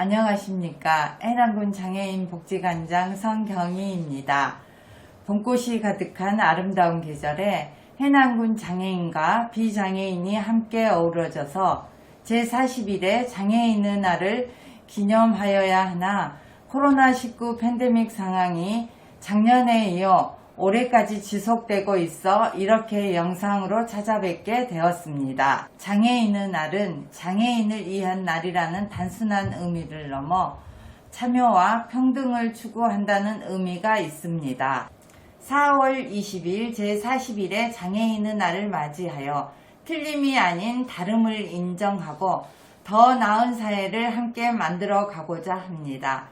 안녕하십니까. 해남군 장애인 복지관장 성경희입니다. 봄꽃이 가득한 아름다운 계절에 해남군 장애인과 비장애인이 함께 어우러져서 제41회 장애인의 날을 기념하여야 하나 코로나19 팬데믹 상황이 작년에 이어 올해까지 지속되고 있어 이렇게 영상으로 찾아뵙게 되었습니다. 장애인의 날은 장애인을 위한 날이라는 단순한 의미를 넘어 참여와 평등을 추구한다는 의미가 있습니다. 4월 20일 제41회 장애인의 날을 맞이하여 틀림이 아닌 다름을 인정하고 더 나은 사회를 함께 만들어 가고자 합니다.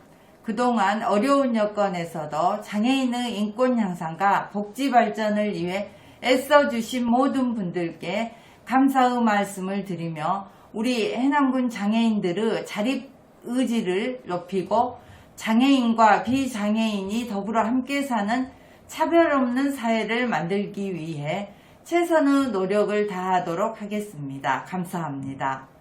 그동안 어려운 여건에서도 장애인의 인권 향상과 복지 발전을 위해 애써 주신 모든 분들께 감사의 말씀을 드리며 우리 해남군 장애인들의 자립 의지를 높이고 장애인과 비장애인이 더불어 함께 사는 차별 없는 사회를 만들기 위해 최선의 노력을 다하도록 하겠습니다. 감사합니다.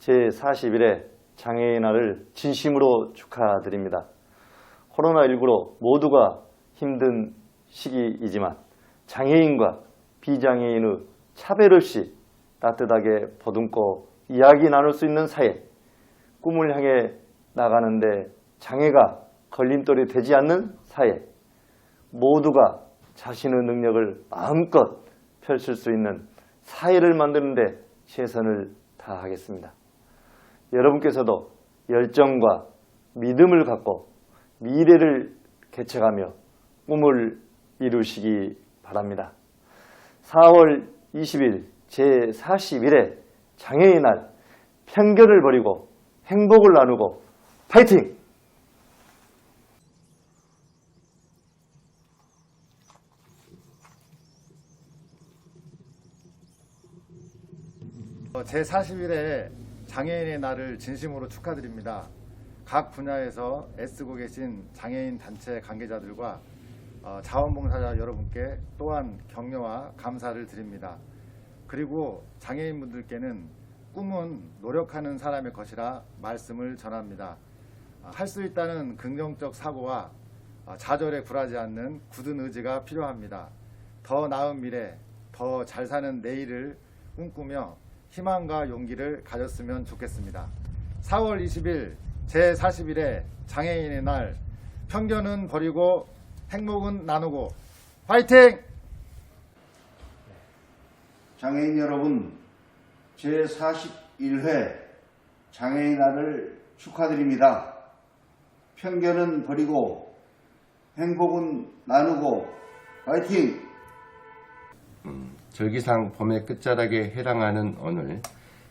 제41회 장애인 날을 진심으로 축하드립니다. 코로나19로 모두가 힘든 시기이지만 장애인과 비장애인의 차별 없이 따뜻하게 보듬고 이야기 나눌 수 있는 사회, 꿈을 향해 나가는데 장애가 걸림돌이 되지 않는 사회, 모두가 자신의 능력을 마음껏 펼칠 수 있는 사회를 만드는데 최선을 다하겠습니다. 여러분께서도 열정과 믿음을 갖고 미래를 개척하며 꿈을 이루시기 바랍니다. 4월 20일 제41회 장애인 날 편견을 버리고 행복을 나누고 파이팅! 제41회 장애인의 날을 진심으로 축하드립니다. 각 분야에서 애쓰고 계신 장애인 단체 관계자들과 어, 자원봉사자 여러분께 또한 격려와 감사를 드립니다. 그리고 장애인분들께는 꿈은 노력하는 사람의 것이라 말씀을 전합니다. 할 수 있다는 긍정적 사고와 어, 좌절에 굴하지 않는 굳은 의지가 필요합니다. 더 나은 미래, 더 잘 사는 내일을 꿈꾸며 희망과 용기를 가졌으면 좋겠습니다. 4월 20일 제41회 장애인의 날 편견은 버리고 행복은 나누고 화이팅! 장애인 여러분, 제41회 장애인 날을 축하드립니다. 편견은 버리고 행복은 나누고 화이팅! 절기상 봄의 끝자락에 해당하는 오늘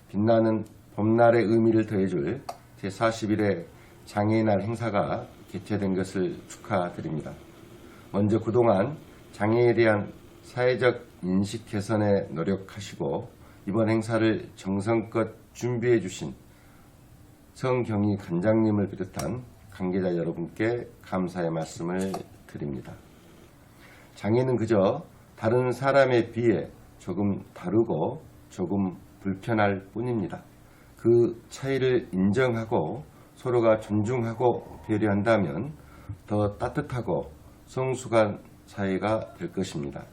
빛나는 봄날의 의미를 더해줄 제41회 장애인날 행사가 개최된 것을 축하드립니다. 먼저 그동안 장애에 대한 사회적 인식 개선에 노력하시고 이번 행사를 정성껏 준비해 주신 성경희 관장님을 비롯한 관계자 여러분께 감사의 말씀을 드립니다. 장애는 그저 다른 사람에 비해 조금 다르고 조금 불편할 뿐입니다. 그 차이를 인정하고 서로가 존중하고 배려한다면 더 따뜻하고 성숙한 사회가 될 것입니다.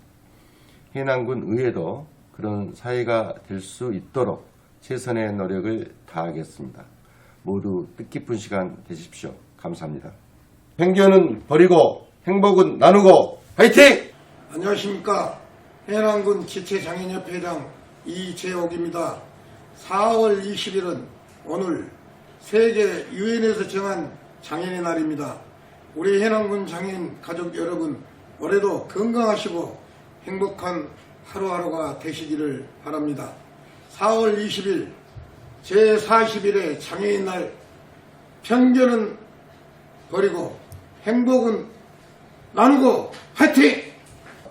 해남군 의회도 그런 사회가 될 수 있도록 최선의 노력을 다하겠습니다. 모두 뜻깊은 시간 되십시오. 감사합니다. 편견은 버리고 행복은 나누고 화이팅! 안녕하십니까. 해남군 지체장애인협회장 이재옥입니다. 4월 20일은 오늘 세계 유엔에서 정한 장애인의 날입니다. 우리 해남군 장애인 가족 여러분, 올해도 건강하시고 행복한 하루하루가 되시기를 바랍니다. 4월 20일 제41회 장애인 날 편견은 버리고 행복은 나누고 화이팅!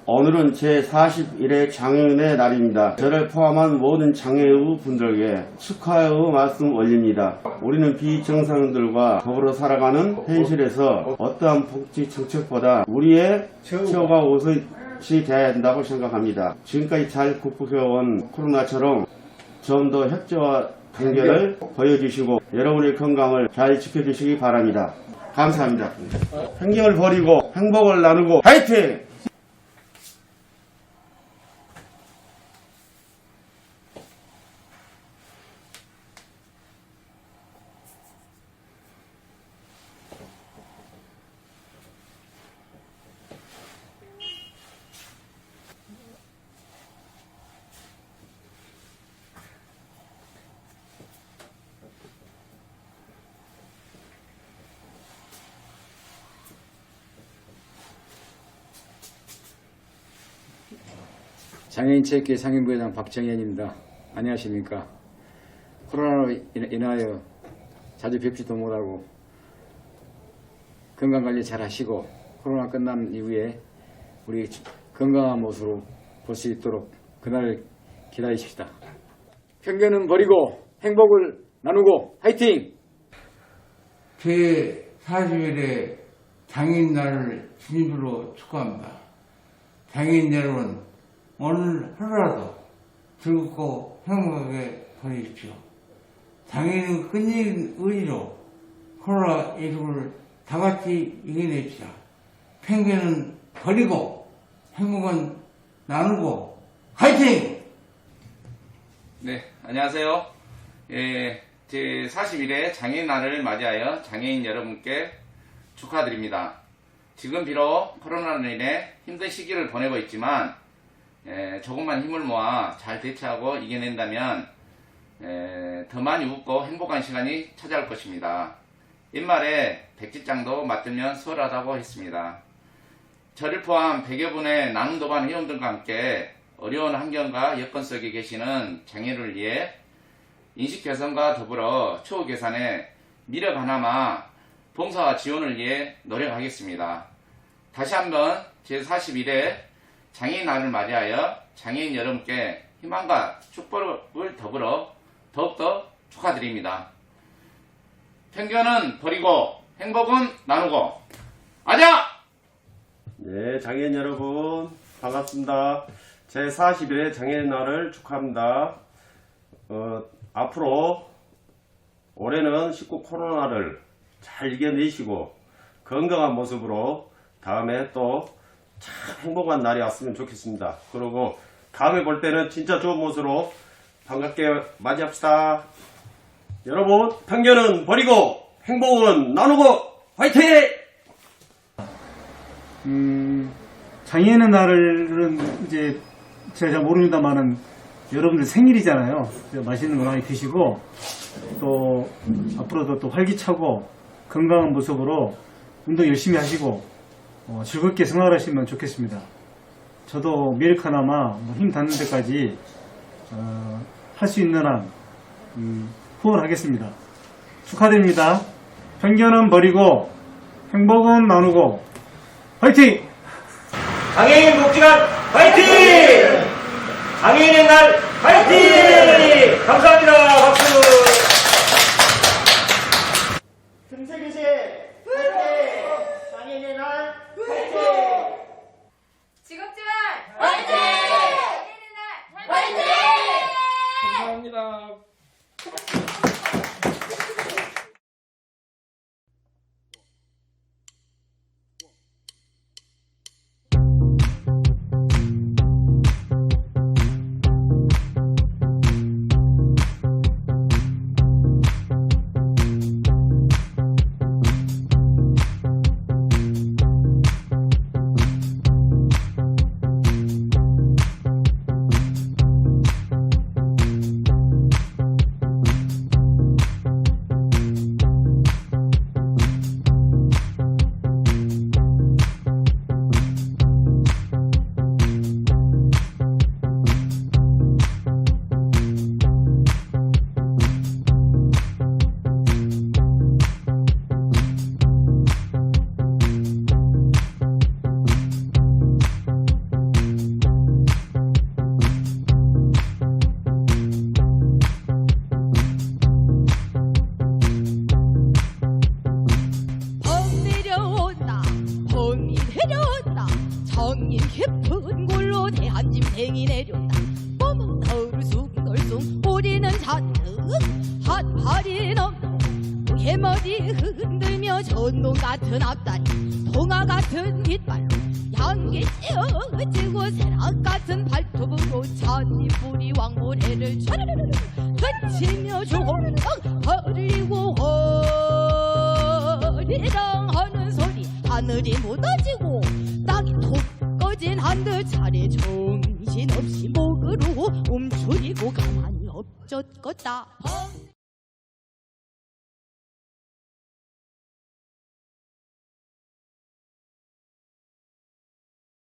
오늘은 제41회 장애인의 날입니다. 저를 포함한 모든 장애우 분들에게 축하의 말씀 올립니다. 우리는 비정상들과 더불어 살아가는 현실에서 어떠한 복지 정책보다 우리의 처우가 우선시 돼야 한다고 생각합니다. 지금까지 잘 극복해온 코로나처럼 좀 더 협조와 단결을 보여주시고 여러분의 건강을 잘 지켜주시기 바랍니다. 감사합니다. 편견을 버리고 행복을 나누고 화이팅! 장애인체육회 상임부회장 박정현입니다. 안녕하십니까. 코로나로 인- 인하여 자주 뵙지도 못하고 건강관리 잘 하시고 코로나 끝난 이후에 우리 건강한 모습으로 볼 수 있도록 그날을 기다리십시다. 편견은 버리고 행복을 나누고 화이팅! 제41회 장인날을 진심으로 축하합니다. 장인 여러분, 오늘 하루라도 즐겁고 행복하게 보내십시오. 장인은 끝인 의지로 코로나19를 다 같이 이겨냅시다. 편견은 버리고 행복은 나누고 화이팅! 네, 안녕하세요. 예, 제 41회 장애인 날을 맞이하여 장애인 여러분께 축하드립니다. 지금 비록 코로나로 인해 힘든 시기를 보내고 있지만 예, 조금만 힘을 모아 잘 대처하고 이겨낸다면 예, 더 많이 웃고 행복한 시간이 찾아올 것입니다. 옛말에 백지장도 맞들면 수월하다고 했습니다. 저를 포함 100여 분의 나눔 도반 회원들과 함께 어려운 환경과 여건 속에 계시는 장애를 위해 인식 개선과 더불어 처우 개선에 미력 하나마 봉사와 지원을 위해 노력하겠습니다. 다시 한번 제41회 장애인 날을 맞이하여 장애인 여러분께 희망과 축복을 더불어 더욱더 축하드립니다. 편견은 버리고 행복은 나누고 아자! 네, 장애인 여러분 반갑습니다. 제 41회 장애인 날을 축하합니다. 어, 앞으로 올해는 19 코로나를 잘 이겨내시고 건강한 모습으로 다음에 또 참 행복한 날이 왔으면 좋겠습니다. 그리고 다음에 볼 때는 진짜 좋은 모습으로 반갑게 맞이합시다. 여러분, 편견은 버리고 행복은 나누고 화이팅! 음, 장애인의 날은 이제 제가 잘 모릅니다만은 여러분들 생일이잖아요. 맛있는 거 많이 드시고 또 앞으로도 또 활기차고 건강한 모습으로 운동 열심히 하시고 어, 즐겁게 생활하시면 좋겠습니다. 저도 미력 하나마 뭐힘 닿는 데까지 어, 할 수 있는 한 음, 후원하겠습니다. 축하드립니다. 편견은 버리고 행복은 나누고 화이팅! 장애인 복지관 화이팅! 장애인의 날 화이팅! 감사합니다. 박수! 금세기세 화이팅! 장애인의 날 화이팅! 직업지원 화이팅! 화이팅! 감사합니다. 깊은 골로 대한짐승이 내렸다. 몸은 덜숭덜숭 우리는 잔뜩 한 팔이 넘는 해머리 흔들며 전동 같은 앞다리 통화 같은 뒷발로 양기 찌어지고 새락 같은 발톱으로 잔디뿌리 왕모래를 촤르르르 던치며 조각 벌리고 허리랑 하는 소리. 하늘이 한듯 차례 정신없이 목으로 움츠리고 가만히 엎젖었다